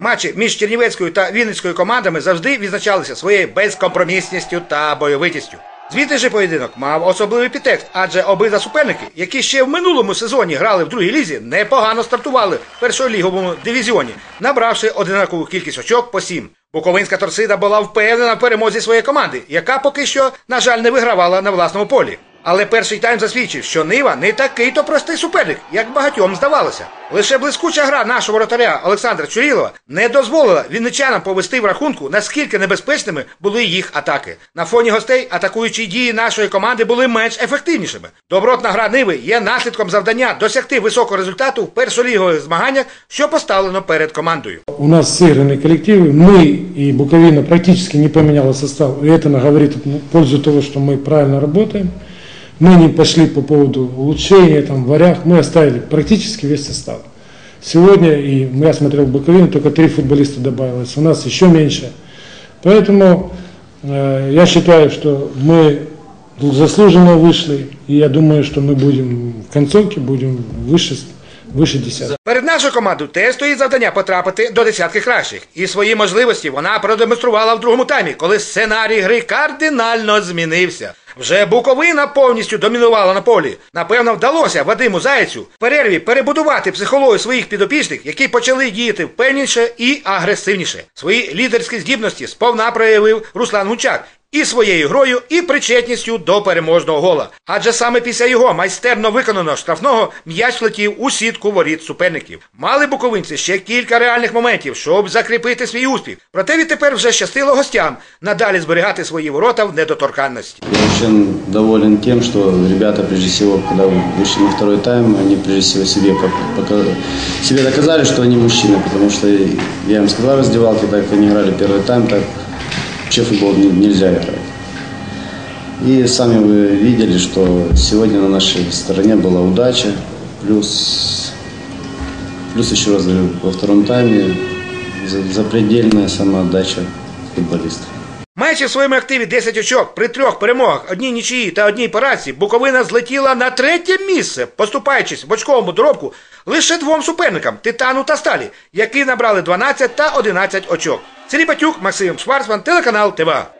Матчі між Чернівецькою та Вінницькою командами завжди відзначалися своєю безкомпромісністю та бойовитістю. Звідти же поєдинок мав особливий підтекст, адже обидва суперники, які ще в минулому сезоні грали в другій лізі, непогано стартували в першоліговому дивізіоні, набравши одинакову кількість очок по сім. Буковинська торсида була впевнена в перемозі своєї команди, яка поки що, на жаль, не вигравала на власному полі. Але перший тайм засвідчив, що Нива не такий то простий суперник, як багатьом здавалося. Лише блискуча гра нашого вратаря Олександра Чурілова не дозволила вінничанам повести в рахунку, наскільки небезпечними були їх атаки. На фоні гостей атакуючі дії нашої команди були менш ефективнішими. Добротна гра Ниви є наслідком завдання досягти високого результату в першолігових змаганнях, що поставлено перед командою. У нас сыграны коллективы, мы и Буковина практически не поменяла состав. И это говорит в пользу того, что мы правильно работаем. Мы не пошли по поводу улучшения, там, варях, мы оставили практически весь состав. Сегодня, и я смотрел Буковину, только три футболиста добавилось, у нас еще меньше. Поэтому э, я считаю, что мы заслуженно вышли, и я думаю, что мы будем в концовке, будем выше, выше десятки. Перед нашою командою теж стоїть завдання потрапити до десятки кращих. І свої можливості вона продемонструвала в другому таймі, коли сценарій гри кардинально змінився. Вже Буковина повністю домінувала на полі. Напевно, вдалося Вадиму Зайцю в перерві перебудувати психологію своїх підопічних, які почали діяти впевненіше і агресивніше. Свої лідерські здібності сповна проявив Руслан Гунчак, і своєю грою, і причетністю до переможного гола. Адже саме після його майстерно виконаного штрафного м'яч летів у сітку воріт суперників. Мали буковинці ще кілька реальних моментів, щоб закріпити свій успіх. Проте відтепер вже щастило гостям надалі зберігати свої ворота в недоторканності. Я очень доволен тем, что ребята, прежде всего, когда вышли на второй тайм, они прежде всего себе, пок- пока- себе доказали, что они мужчины, потому что я им сказал в раздевалке, так как они играли первый тайм, так вообще футбол не- нельзя играть. И сами вы видели, что сегодня на нашей стороне была удача, плюс, плюс еще раз говорю, во втором тайме за- запредельная самоотдача футболистов. Маючи в своєму активі 10 очок при трьох перемогах, одній нічиї та одній поразці, Буковина злетіла на третє місце, поступаючись в очковому доробку лише двом суперникам Титану та Сталі, які набрали 12 та 11 очок. Сергій Батюк, Максим Шварцман, телеканал ТВА.